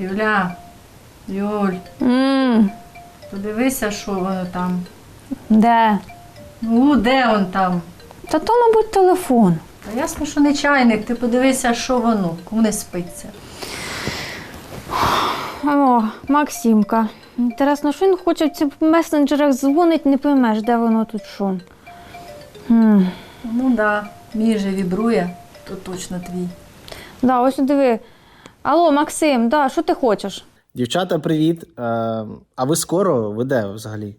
Юля, Юль, Мм, подивися, що воно там. де? Ну, де он там? Та то, мабуть, телефон. Та ясно, що не чайник, ти подивися, що воно, кому не спиться. О, Максимка. Інтересно, що він хоче в цих месенджерах дзвонить, не поймеш, де воно тут що. Хм. Ну да, мій же вібрує, то точно твій. Да, ось диви. Алло, Максим, да, що ти хочеш? Дівчата, привіт. Е, а ви скоро? Ви де взагалі?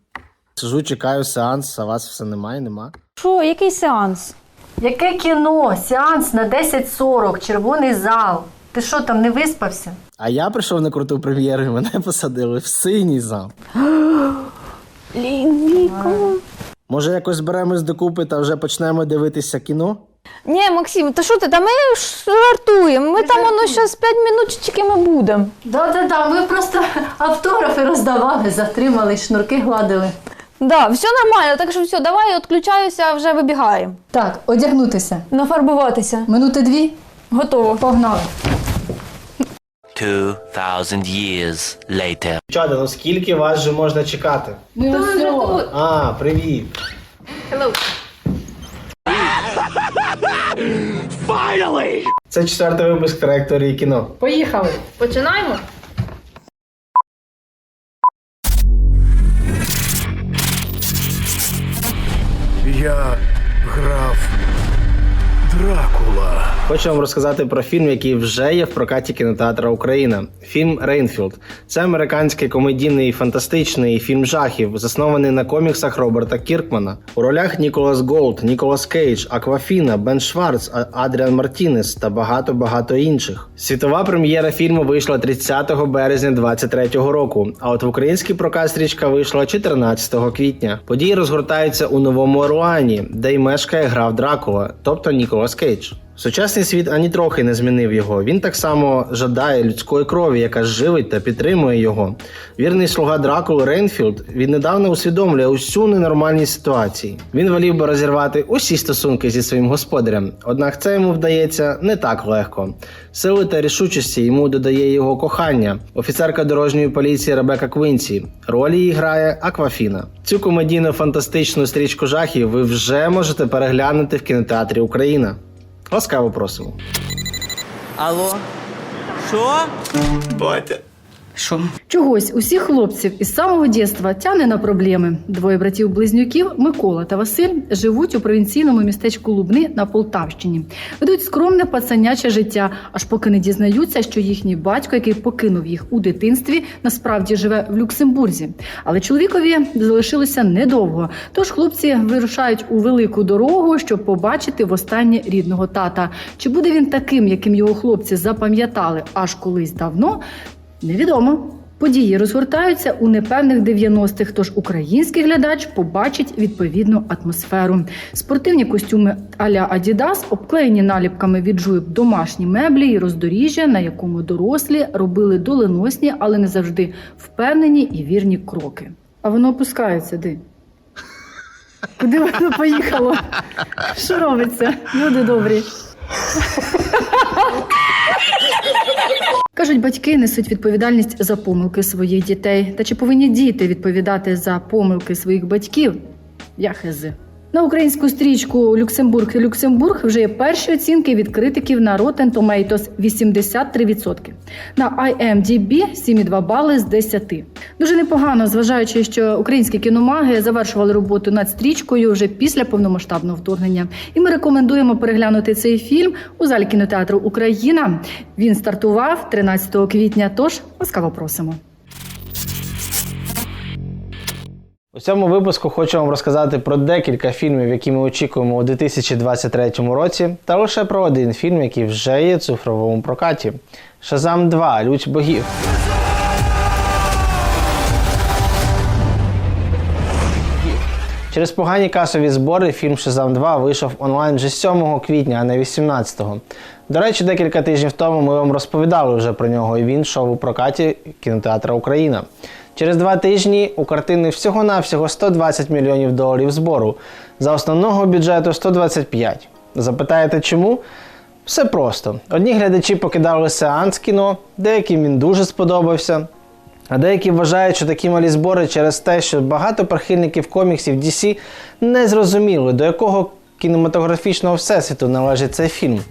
Сижу, чекаю сеанс, а вас все немає, нема. Що, який сеанс? Яке кіно? Сеанс на 10.40, червоний зал. Ти що там не виспався? А я прийшов на круту прем'єру і мене посадили в синій зал. Лін, Віка. Може, якось зберемось докупи та вже почнемо дивитися кіно? Ні, Максим, та що ти? Та ми ж жартуємо. Ми там воно зараз 5 минутчики ми будемо. Да-да-да, ми просто автографи роздавали, затримали, шнурки гладили. Да, все нормально, так що все, давай відключаюся, вже вибігаємо. Так, одягнутися. Нафарбуватися. Минути дві, Готово. погнали. 2,000 years later. Дівчата, ну скільки вас вже можна чекати? Ми все. А, привіт. Це четвертий випуск траєкторії кіно. Поїхали. Починаємо? Я граф Дракула. Хочу вам розказати про фільм, який вже є в прокаті кінотеатра Україна. Фільм Рейнфілд. Це американський комедійний фантастичний фільм жахів, заснований на коміксах Роберта Кіркмана. У ролях Ніколас Голд, Ніколас Кейдж, Аквафіна, Бен Шварц, Адріан Мартінес та багато багато інших. Світова прем'єра фільму вийшла 30 березня 2023 року. А от в український прокат стрічка вийшла 14 квітня. Події розгортаються у новому Оруані, де й мешкає граф Дракула, тобто Ніколас Кейдж. Сучасний світ ані трохи не змінив його. Він так само жадає людської крові, яка живить та підтримує його. Вірний слуга Дракули Рейнфілд віднедавна усвідомлює усю ненормальність ситуації. Він волів би розірвати усі стосунки зі своїм господарем, однак це йому вдається не так легко. Сили та рішучості йому додає його кохання, офіцерка дорожньої поліції Ребека Квінсі. Роль її грає Аквафіна. Цю комедійно-фантастичну стрічку жахів ви вже можете переглянути в кінотеатрі Україна. Ласкаво просимо. Алло? Що? Батя. Що? Чогось усіх хлопців із самого дєства тягне на проблеми. Двоє братів-близнюків Микола та Василь живуть у провінційному містечку Лубни на Полтавщині. Ведуть скромне пацаняче життя, аж поки не дізнаються, що їхній батько, який покинув їх у дитинстві, насправді живе в Люксембурзі. Але чоловікові залишилося недовго. Тож хлопці вирушають у велику дорогу, щоб побачити востаннє рідного тата. Чи буде він таким, яким його хлопці запам'ятали аж колись давно? Невідомо. Події розгортаються у непевних 90-х, тож український глядач побачить відповідну атмосферу. Спортивні костюми а-ля Адідас обклеєні наліпками від жуйб домашні меблі і роздоріжжя, на якому дорослі робили доленосні, але не завжди впевнені і вірні кроки. А воно опускається де? Куди воно поїхало? Що робиться? Люди добрі. Кажуть, батьки несуть відповідальність за помилки своїх дітей. Та чи повинні діти відповідати за помилки своїх батьків? Я хези. На українську стрічку Люксембург і Люксембург вже є перші оцінки від критиків на Rotten Tomatoes 83%. На IMDb 7,2 бали з 10. Дуже непогано, зважаючи, що українські кіномаги завершували роботу над стрічкою вже після повномасштабного вторгнення. І ми рекомендуємо переглянути цей фільм у залі кінотеатру Україна. Він стартував 13 квітня. Тож ласкаво просимо. У цьому випуску хочу вам розказати про декілька фільмів, які ми очікуємо у 2023 році, та лише про один фільм, який вже є в цифровому прокаті: Шазам 2. Лють богів. Через погані касові збори фільм Шазам 2 вийшов онлайн вже 7 квітня, а не 18-го. До речі, декілька тижнів тому ми вам розповідали вже про нього, і він йшов у прокаті кінотеатра Україна. Через два тижні у картини всього-навсього 120 мільйонів доларів збору. За основного бюджету 125. Запитаєте чому? Все просто. Одні глядачі покидали сеанс кіно, деяким він дуже сподобався. А деякі вважають, що такі малі збори через те, що багато прихильників коміксів DC не зрозуміли, до якого кінематографічного всесвіту належить цей фільм.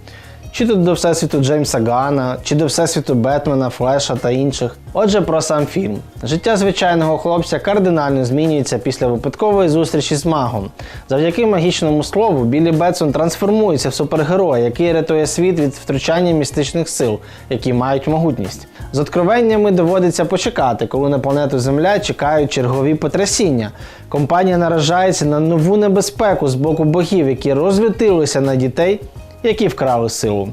Чи то до всесвіту Джеймса Гана, чи до всесвіту Бетмена, Флеша та інших. Отже, про сам фільм. Життя звичайного хлопця кардинально змінюється після випадкової зустрічі з магом. Завдяки магічному слову, Біллі Бетсон трансформується в супергероя, який рятує світ від втручання містичних сил, які мають могутність. З откровеннями доводиться почекати, коли на планету Земля чекають чергові потрясіння. Компанія наражається на нову небезпеку з боку богів, які розлютилися на дітей які вкрали силу.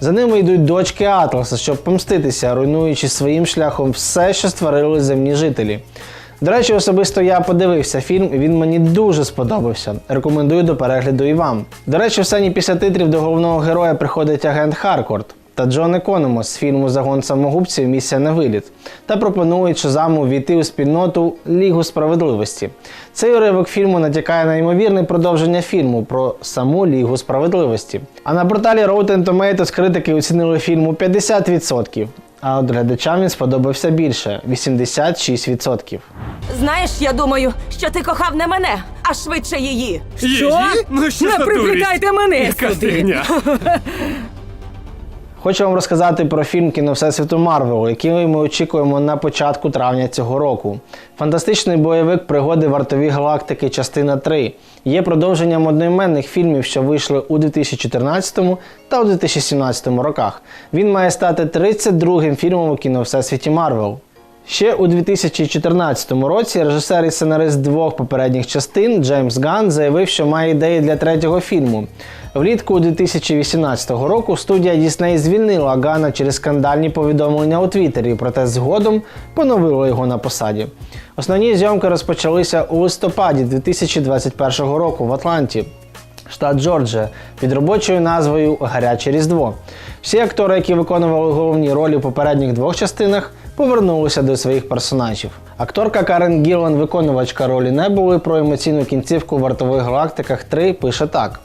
За ними йдуть дочки Атласа, щоб помститися, руйнуючи своїм шляхом все, що створили земні жителі. До речі, особисто я подивився фільм, і він мені дуже сподобався. Рекомендую до перегляду і вам. До речі, в сцені після титрів до головного героя приходить агент Харкорд та Джон Економос з фільму Загон самогубців Місія на виліт та пропонують Шазаму війти у спільноту Лігу справедливості. Цей уривок фільму натякає на ймовірне продовження фільму про саму Лігу справедливості. А на порталі Rotten Tomatoes критики оцінили фільму 50%, а от глядачам він сподобався більше 86%. Знаєш, я думаю, що ти кохав не мене, а швидше її. Що? Ну що Не за дурість? привлікайте мене Яка сюди. Хочу вам розказати про фільм кіно Всесвіту Марвел, який ми очікуємо на початку травня цього року. Фантастичний бойовик пригоди вартові галактики, частина 3. Є продовженням одноіменних фільмів, що вийшли у 2014 та у 2017 роках. Він має стати 32-м фільмом у кіно Всесвіті Марвел. Ще у 2014 році режисер і сценарист двох попередніх частин Джеймс Ганн заявив, що має ідеї для третього фільму. Влітку 2018 року студія Disney звільнила Ганна через скандальні повідомлення у Твіттері, проте згодом поновила його на посаді. Основні зйомки розпочалися у листопаді 2021 року в Атланті штат Джорджія, під робочою назвою Гаряче Різдво. Всі актори, які виконували головні ролі у попередніх двох частинах, повернулися до своїх персонажів. Акторка Карен Гілан, виконувачка ролі Небули про емоційну кінцівку в вартових галактиках 3 пише так.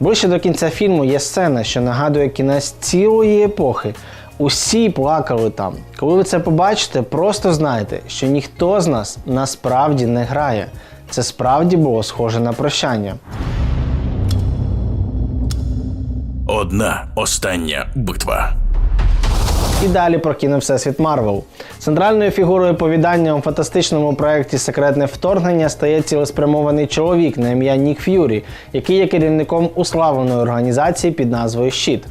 Ближче до кінця фільму є сцена, що нагадує кінець цілої епохи. Усі плакали там. Коли ви це побачите, просто знайте, що ніхто з нас насправді не грає. Це справді було схоже на прощання. Одна остання битва. І далі про кіно Всесвіт Марвел. Центральною фігурою повідання у фантастичному проєкті Секретне вторгнення стає цілеспрямований чоловік на ім'я Нік Ф'юрі, який є керівником уславленої організації під назвою Щит.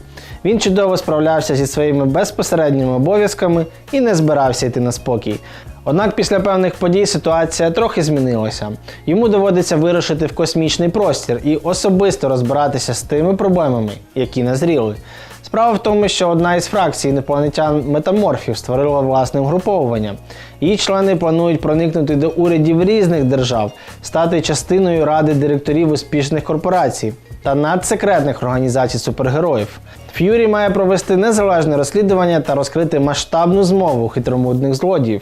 Він чудово справлявся зі своїми безпосередніми обов'язками і не збирався йти на спокій. Однак після певних подій ситуація трохи змінилася. Йому доводиться вирушити в космічний простір і особисто розбиратися з тими проблемами, які назріли. Справа в тому, що одна із фракцій інопланетян метаморфів створила власне угруповування. Її члени планують проникнути до урядів різних держав, стати частиною ради директорів успішних корпорацій та надсекретних організацій супергероїв. Ф'юрі має провести незалежне розслідування та розкрити масштабну змову хитромудних злодіїв.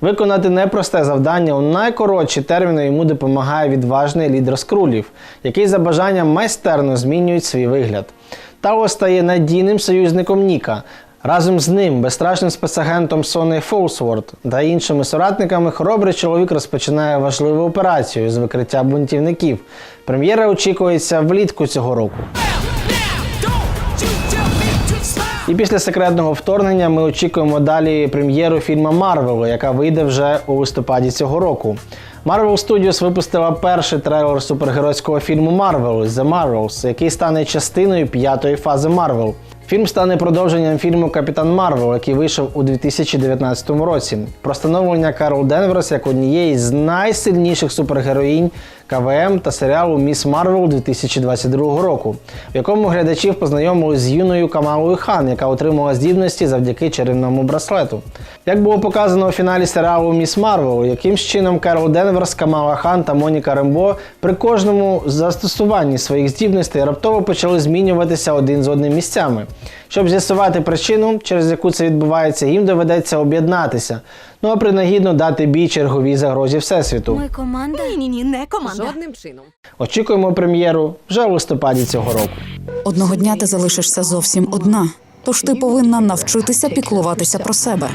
Виконати непросте завдання у найкоротші терміни йому допомагає відважний лідер скрулів, який за бажанням майстерно змінюють свій вигляд. Тао стає надійним союзником Ніка. Разом з ним, безстрашним спецагентом Сони Фолсворд та іншими соратниками, хоробрий чоловік розпочинає важливу операцію з викриття бунтівників. Прем'єра очікується влітку цього року. І після секретного вторгнення ми очікуємо далі прем'єру фільму Марвелу, яка вийде вже у листопаді цього року. Marvel Studios випустила перший трейлер супергеройського фільму Marvel The Marvels, який стане частиною п'ятої фази Marvel. Фільм стане продовженням фільму Капітан Марвел, який вийшов у 2019 році. Про становлення Карл Денверс як однієї з найсильніших супергероїнь КВМ та серіалу Міс Марвел 2022 року, в якому глядачів познайомили з юною Камалою Хан, яка отримала здібності завдяки чарівному браслету. Як було показано у фіналі серіалу Міс Марвел, яким чином Карл Денверс, Камала Хан та Моніка Рембо при кожному застосуванні своїх здібностей раптово почали змінюватися один з одним місцями. Щоб з'ясувати причину, через яку це відбувається, їм доведеться об'єднатися. Ну а принагідно дати бій черговій загрозі Всесвіту. Ми команда. Ні, ні, ні, не команда. Жодним чином. Очікуємо прем'єру вже у листопаді цього року. Одного дня ти залишишся зовсім одна. Тож ти повинна навчитися піклуватися про себе.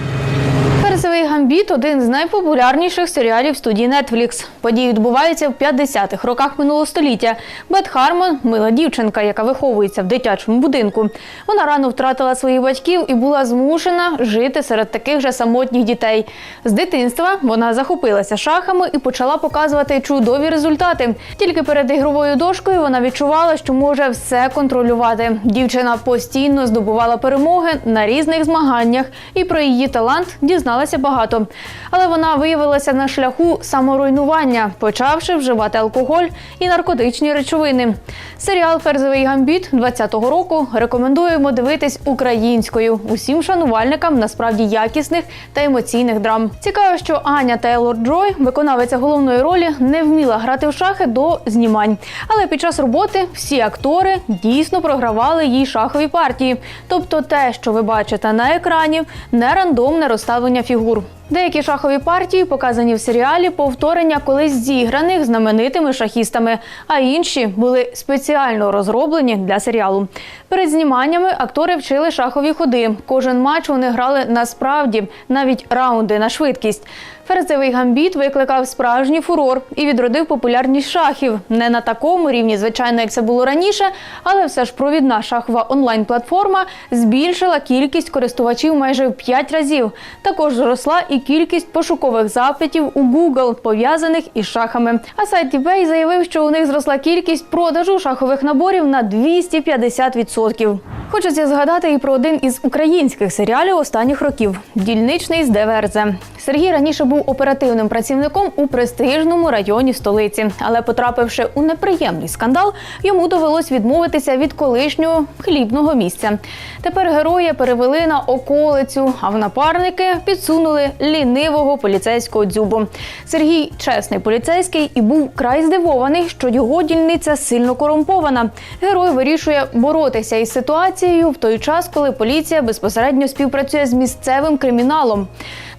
Персовий гамбіт один з найпопулярніших серіалів студії Netflix. Події відбуваються в 50-х роках минулого століття. Бет Хармон мила дівчинка, яка виховується в дитячому будинку. Вона рано втратила своїх батьків і була змушена жити серед таких же самотніх дітей. З дитинства вона захопилася шахами і почала показувати чудові результати. Тільки перед ігровою дошкою вона відчувала, що може все контролювати. Дівчина постійно здобувала перемоги на різних змаганнях, і про її талант дізналася багато. Але вона виявилася на шляху саморуйнування, почавши вживати алкоголь і наркотичні речовини. Серіал Ферзовий гамбіт 20-го року рекомендуємо дивитись українською усім шанувальникам насправді якісних та емоційних драм. Цікаво, що Аня Тейлор Джой, виконавиця головної ролі, не вміла грати в шахи до знімань. Але під час роботи всі актори дійсно програвали їй шахові партії. Тобто, те, що ви бачите на екрані, не рандомне розставлення фігур прокурор Деякі шахові партії показані в серіалі повторення колись зіграних знаменитими шахістами, а інші були спеціально розроблені для серіалу. Перед зніманнями актори вчили шахові ходи. Кожен матч вони грали насправді, навіть раунди на швидкість. Ферзевий гамбіт викликав справжній фурор і відродив популярність шахів. Не на такому рівні, звичайно, як це було раніше, але все ж провідна шахова онлайн-платформа збільшила кількість користувачів майже в 5 разів. Також зросла і кількість пошукових запитів у Google, пов'язаних із шахами. А сайт eBay заявив, що у них зросла кількість продажу шахових наборів на 250%. Хочеться згадати і про один із українських серіалів останніх років дільничний з ДВРЗ. Сергій раніше був оперативним працівником у престижному районі столиці, але потрапивши у неприємний скандал, йому довелось відмовитися від колишнього хлібного місця. Тепер героя перевели на околицю, а в напарники підсунули лінивого поліцейського дзюбу. Сергій чесний поліцейський і був край здивований, що його дільниця сильно корумпована. Герой вирішує боротися із ситуацією в той час, коли поліція безпосередньо співпрацює з місцевим криміналом.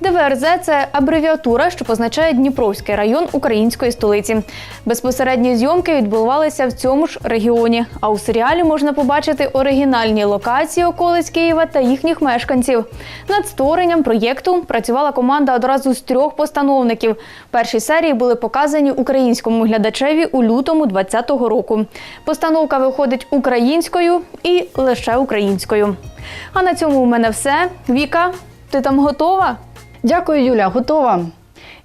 ДВРЗ це абревіатура, що позначає Дніпровський район української столиці. Безпосередні зйомки відбувалися в цьому ж регіоні. А у серіалі можна побачити оригінальні локації околиць Києва та їхніх мешканців. Над створенням проєкту працювала команда одразу з трьох постановників. Перші серії були показані українському глядачеві у лютому 2020 року. Постановка виходить українською і лише українською. А на цьому у мене все. Віка, ти там готова? Дякую, Юля, готова.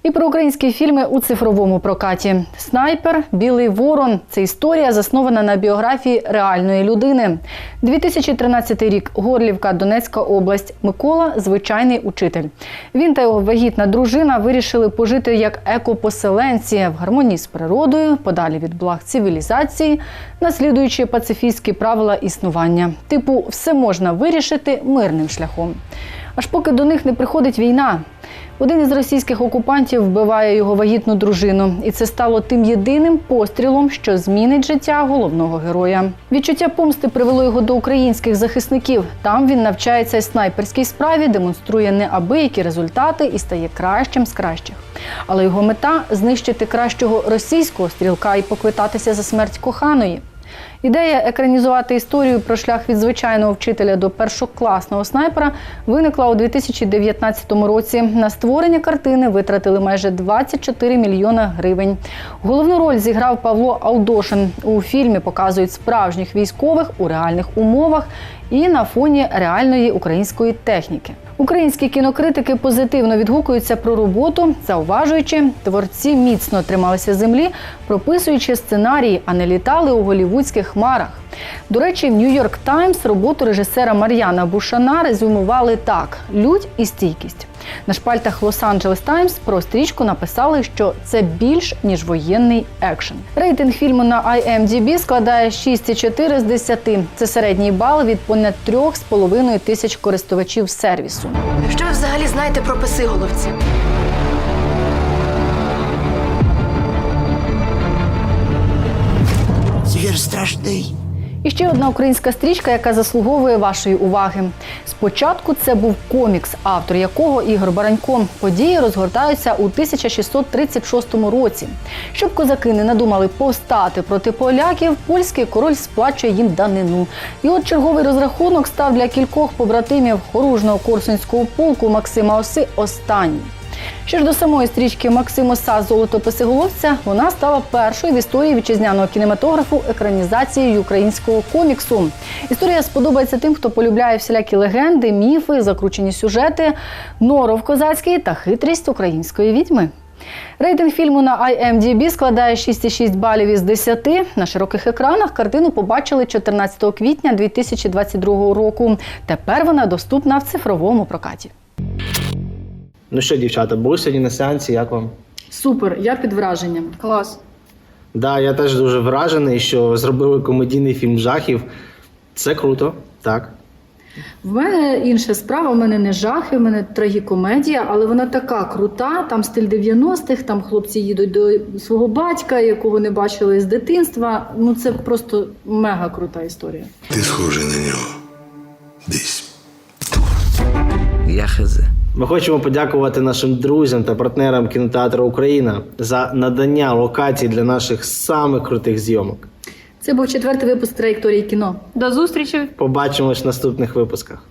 І про українські фільми у цифровому прокаті. Снайпер, Білий Ворон це історія, заснована на біографії реальної людини. 2013 рік, Горлівка, Донецька область. Микола звичайний учитель. Він та його вагітна дружина вирішили пожити як екопоселенці в гармонії з природою, подалі від благ цивілізації, наслідуючи пацифістські правила існування. Типу, все можна вирішити мирним шляхом. Аж поки до них не приходить війна. Один із російських окупантів вбиває його вагітну дружину, і це стало тим єдиним пострілом, що змінить життя головного героя. Відчуття помсти привело його до українських захисників. Там він навчається снайперській справі, демонструє неабиякі результати і стає кращим з кращих. Але його мета знищити кращого російського стрілка і поквитатися за смерть коханої. Ідея екранізувати історію про шлях від звичайного вчителя до першокласного снайпера виникла у 2019 році. На створення картини витратили майже 24 мільйона гривень. Головну роль зіграв Павло Алдошин. У фільмі показують справжніх військових у реальних умовах і на фоні реальної української техніки. Українські кінокритики позитивно відгукуються про роботу, зауважуючи, творці міцно трималися землі, прописуючи сценарії, а не літали у голівудських хмарах. До речі, в Нью-Йорк Таймс роботу режисера Мар'яна Бушана резюмували так: лють і стійкість. На шпальтах Лос-Анджелес Таймс про стрічку написали, що це більш ніж воєнний екшен. Рейтинг фільму на IMDb складає 6,4 з 10. Це середній бал від понад 3,5 тисяч користувачів сервісу. Що ви взагалі знаєте про писиголовці? Звір страшний І ще одна українська стрічка, яка заслуговує вашої уваги. Спочатку це був комікс, автор якого Ігор Баранько. Події розгортаються у 1636 році. Щоб козаки не надумали повстати проти поляків, польський король сплачує їм данину. І от черговий розрахунок став для кількох побратимів хоружного корсунського полку Максима Оси останній. Що ж до самої стрічки Максим Оса Золото Писиголовця, вона стала першою в історії вітчизняного кінематографу екранізацією українського коміксу. Історія сподобається тим, хто полюбляє всілякі легенди, міфи, закручені сюжети, норов козацький та хитрість української відьми. Рейтинг фільму на IMDb складає 6,6 балів із 10. На широких екранах картину побачили 14 квітня 2022 року. Тепер вона доступна в цифровому прокаті. Ну що, дівчата, були сьогодні на сеансі, як вам? Супер, я під враженням. Клас. Да, я теж дуже вражений, що зробили комедійний фільм жахів. Це круто, так. В мене інша справа, в мене не жахи, в мене трагікомедія, але вона така крута. Там стиль 90-х, там хлопці їдуть до свого батька, якого не бачили з дитинства. Ну це просто мега крута історія. Ти схожий на нього. Десь. Я хз. Ми хочемо подякувати нашим друзям та партнерам кінотеатру Україна за надання локацій для наших самих крутих зйомок. Це був четвертий випуск траєкторії кіно. До зустрічі! Побачимось в наступних випусках.